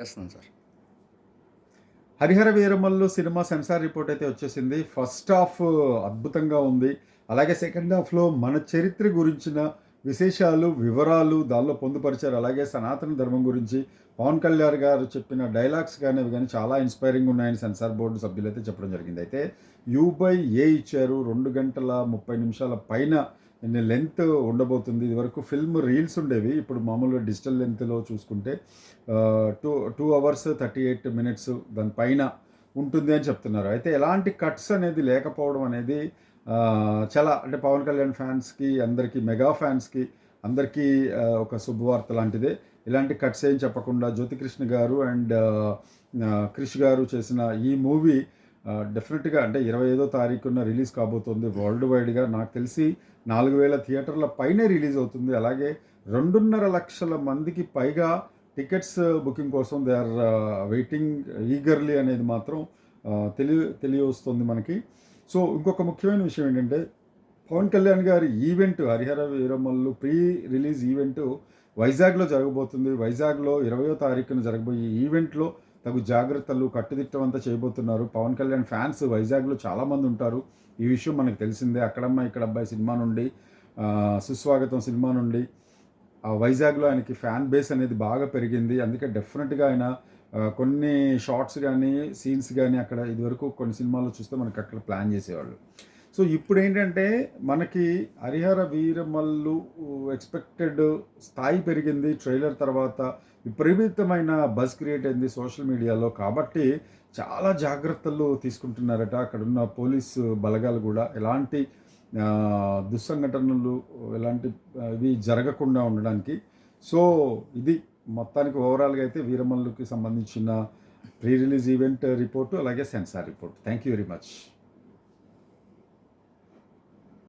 చేస్తున్నాను sir. Harihara Veeramallu cinema censor report అయితే వచ్చేసింది. ఫస్ట్ హాఫ్ అద్భుతంగా ఉంది. అలాగే సెకండ్ హాఫ్లో మన చరిత్ర గురించిన విశేషాలు వివరాలు దానిలో పొందుపరిచారు. అలాగే సనాతన ధర్మం గురించి పవన్ కళ్యాణ్ గారు చెప్పిన డైలాగ్స్ కానీ అవి కానీ చాలా ఇన్స్పైరింగ్ ఉన్నాయని సెన్సార్ బోర్డు సభ్యులు అయితే చెప్పడం జరిగింది. అయితే యూ బై ఏ ఇచ్చారు. రెండు గంటల ముప్పై నిమిషాల పైన లెంత్ ఉండబోతుంది? ఇదివరకు ఫిల్మ్ రీల్స్ ఉండేవి. ఇప్పుడు మామూలుగా డిజిటల్ లెంత్లో చూసుకుంటే two two hours thirty eight minutes దానిపైన ఉంటుంది అని చెప్తున్నారు. అయితే ఎలాంటి కట్స్ అనేది లేకపోవడం అనేది చాలా అంటే పవన్ కళ్యాణ్ ఫ్యాన్స్కి అందరికీ మెగా ఫ్యాన్స్కి అందరికీ ఒక శుభవార్త లాంటిదే. ఇలాంటి కట్స్ ఏం చెప్పకుండా జ్యోతికృష్ణ గారు అండ్ క్రిష్ గారు చేసిన ఈ మూవీ డెఫినెట్గా అంటే ఇరవై ఐదో తారీఖున రిలీజ్ కాబోతుంది వరల్డ్ వైడ్గా నాకు తెలిసి నాలుగు వేల థియేటర్ల పైనే రిలీజ్ అవుతుంది. అలాగే రెండున్నర లక్షల మందికి పైగా టికెట్స్ బుకింగ్ కోసం దే ఆర్ వెయిటింగ్ ఈగర్లీ అనేది మాత్రం తెలియ తెలియవస్తుంది మనకి. సో ఇంకొక ముఖ్యమైన విషయం ఏంటంటే పవన్ కళ్యాణ్ గారి event Harihara Veeramallu pre release event వైజాగ్లో జరగబోతుంది. వైజాగ్లో ఇరవయో తారీఖున జరగబోయే ఈ ఈవెంట్లో తగు జాగ్రత్తలు కట్టుదిట్టమంతా చేయబోతున్నారు. పవన్ కళ్యాణ్ ఫ్యాన్స్ వైజాగ్లో చాలామంది ఉంటారు. ఈ విషయం మనకు తెలిసిందే. అక్కడమ్మ ఇక్కడ అబ్బాయి సినిమా నుండి సుస్వాగతం సినిమా నుండి ఆ వైజాగ్లో ఆయనకి ఫ్యాన్ బేస్ అనేది బాగా పెరిగింది. అందుకే డెఫినెట్గా ఆయన కొన్ని షార్ట్స్ కానీ సీన్స్ కానీ అక్కడ ఇదివరకు కొన్ని సినిమాల్లో చూస్తే మనకి అక్కడ ప్లాన్ చేసేవాళ్ళు. సో ఇప్పుడు ఏంటంటే మనకి హరిహర వీరమల్లు ఎక్స్పెక్టెడ్ స్థాయి పెరిగింది. ట్రైలర్ తర్వాత విపరీతమైన బజ్ క్రియేట్ అయింది సోషల్ మీడియాలో కాబట్టి చాలా జాగ్రత్తలు తీసుకుంటున్నారట. అక్కడ ఉన్న పోలీసు బలగాలు కూడా ఎలాంటి దుస్సంఘటనలు ఎలాంటి ఇవి జరగకుండా ఉండడానికి. సో ఇది మొత్తానికి ఓవరాల్గా అయితే వీరమల్లుకి సంబంధించిన ప్రీ రిలీజ్ ఈవెంట్ రిపోర్టు అలాగే censor report. Thank you very much.